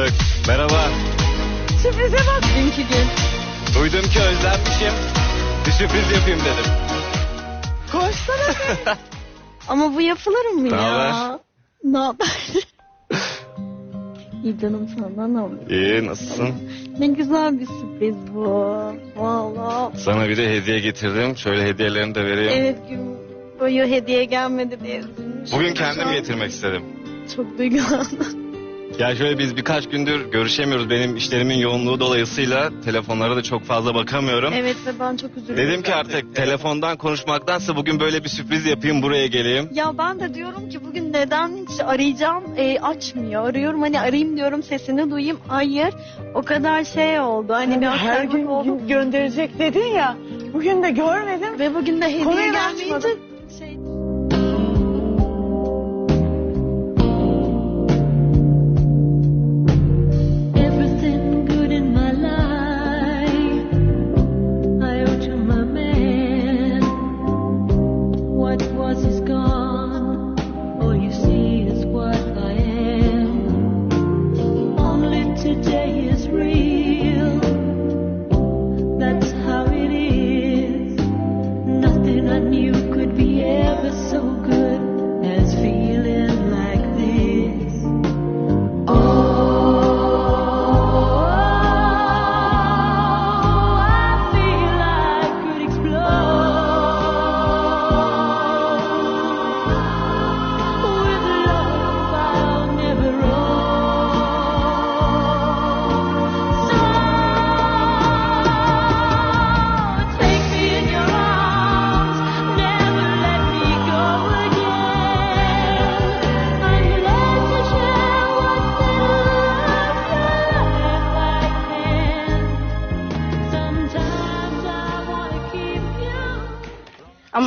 bulduk. Merhaba. Sürprize bak dünkü gün. Duydum ki özlenmişim. Bir sürpriz yapayım dedim. Koşsana. Ama bu yapılır mı Ne ya? haber? Ne haber? İyi canım sana ne olur. İyi nasılsın? Ne güzel bir sürpriz bu. Valla. Sana bir de hediye getirdim. Şöyle hediyelerini de vereyim. Evet gün boyu hediye gelmedi diye üzülmüşüm. Bugün kendim getirmek istedim. Çok duygulandım. Ya şöyle biz birkaç gündür görüşemiyoruz. Benim işlerimin yoğunluğu dolayısıyla telefonlara da çok fazla bakamıyorum. Evet ve ben çok üzüldüm. Dedim ki artık telefondan konuşmaktansa bugün böyle bir sürpriz yapayım buraya geleyim. Ya ben de diyorum ki bugün neden hiç arayacağım e, açmıyor. Arıyorum hani arayayım diyorum sesini duyayım. Hayır o kadar şey oldu. Hani bir Her gün oldu. gönderecek dedin ya. Bugün de görmedim. Ve bugün de hediye Konuyu gelmeyince açmadım.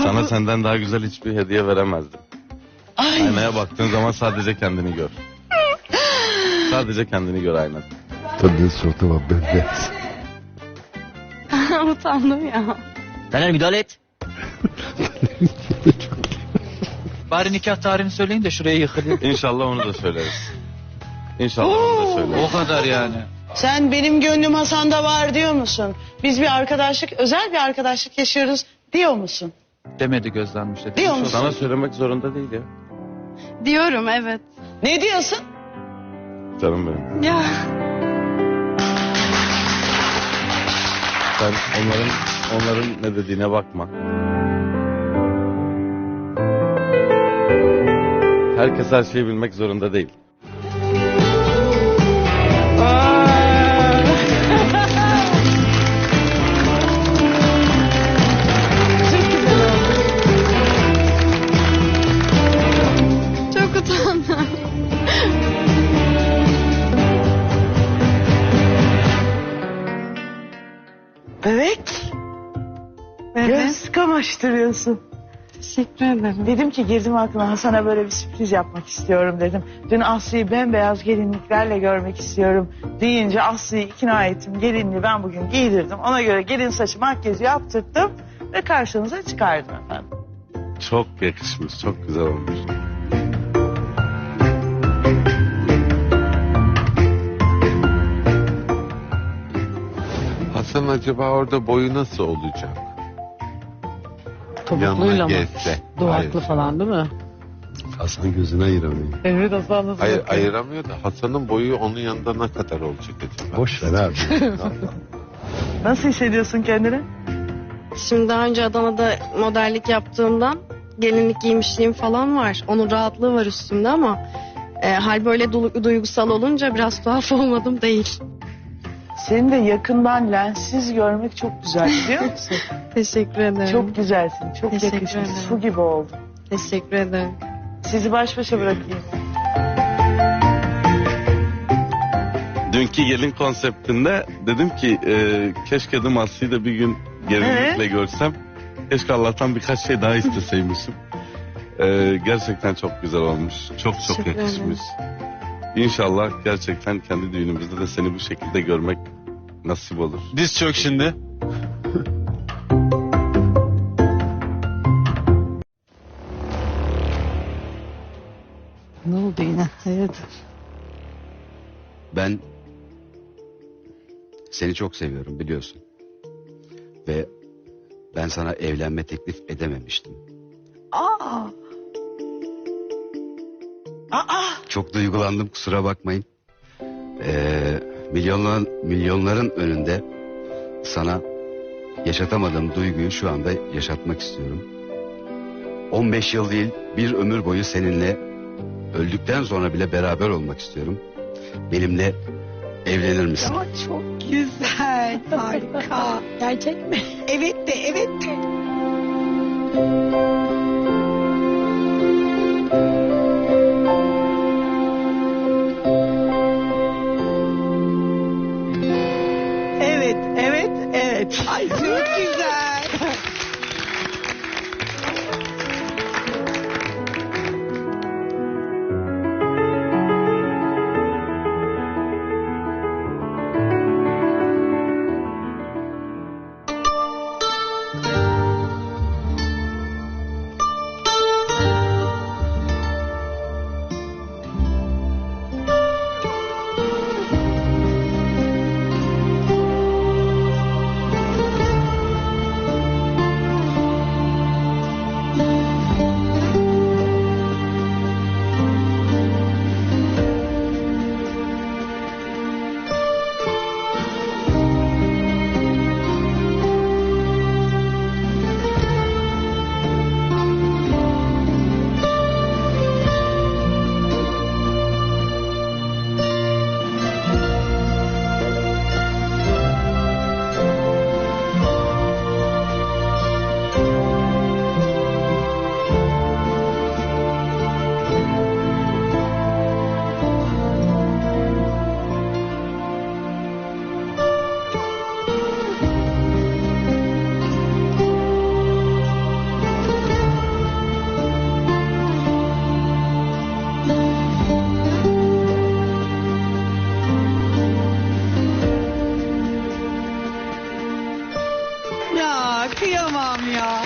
Sana senden daha güzel hiçbir hediye veremezdim. Aynaya baktığın zaman sadece kendini gör. sadece kendini gör aynada. Tabii suratı var bembeyaz. utandım ya. Taner müdahale et. Bari nikah tarihini söyleyin de şuraya yıkılayım. İnşallah onu da söyleriz. İnşallah onu da söyleriz. o kadar yani. Sen benim gönlüm Hasan'da var diyor musun? Biz bir arkadaşlık, özel bir arkadaşlık yaşıyoruz diyor musun? Demedi gözlenmiş. dedi. Diyor musun? Sana söylemek zorunda değil ya. Diyorum evet. Ne diyorsun? Canım benim. Ya. Sen onların onların ne dediğine bakma. Herkes her şeyi bilmek zorunda değil. Evet. Göz kamaştırıyorsun. Teşekkür ederim. Dedim ki girdim aklıma Hasan'a böyle bir sürpriz yapmak istiyorum dedim. Dün Aslı'yı bembeyaz gelinliklerle görmek istiyorum deyince Aslı'yı ikna ettim. Gelinliği ben bugün giydirdim. Ona göre gelin saçı makyajı yaptırdım ve karşınıza çıkardım efendim. Çok yakışmış, çok güzel olmuş. Hasan acaba orada boyu nasıl olacak? Topukluyla Yanına mı? geçse. Duvaklı Hayır. falan değil mi? Hasan gözüne ayıramıyor. Evet Hasan nasıl Hayır, bakıyor? ayıramıyor da Hasan'ın boyu onun yanında ne kadar olacak acaba? Boş ver abi. Nasıl hissediyorsun kendini? Şimdi daha önce Adana'da modellik yaptığımdan gelinlik giymişliğim falan var. Onun rahatlığı var üstümde ama e, hal böyle du- duygusal olunca biraz tuhaf olmadım değil. Seni de yakından lenssiz görmek çok güzel biliyor musun? Teşekkür ederim. çok güzelsin, çok Teşekkür yakışmış. ederim. Su gibi oldu. teşekkür ederim. Sizi baş başa bırakayım. Dünkü gelin konseptinde dedim ki e, keşke dedim Aslı'yı da bir gün gelinlikle görsem. Keşke Allah'tan birkaç şey daha isteseymişim. E, gerçekten çok güzel olmuş. Çok çok Teşekkür ederim. yakışmış. İnşallah gerçekten kendi düğünümüzde de seni bu şekilde görmek nasip olur. Diz çök şimdi. Ne oldu yine? Hayırdır? Ben seni çok seviyorum biliyorsun. Ve ben sana evlenme teklif edememiştim. Aa. Aa. Çok duygulandım kusura bakmayın. Ee, milyonların, milyonların önünde sana yaşatamadığım duyguyu şu anda yaşatmak istiyorum. 15 yıl değil bir ömür boyu seninle öldükten sonra bile beraber olmak istiyorum. Benimle evlenir misin? Ya çok güzel, harika. Gerçek mi? Evet de, evet de. Ya kıyamam ya.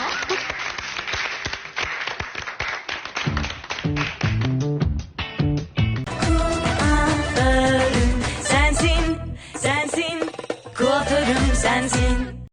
Kuaförüm sensin, sensin. Kuaförüm sensin.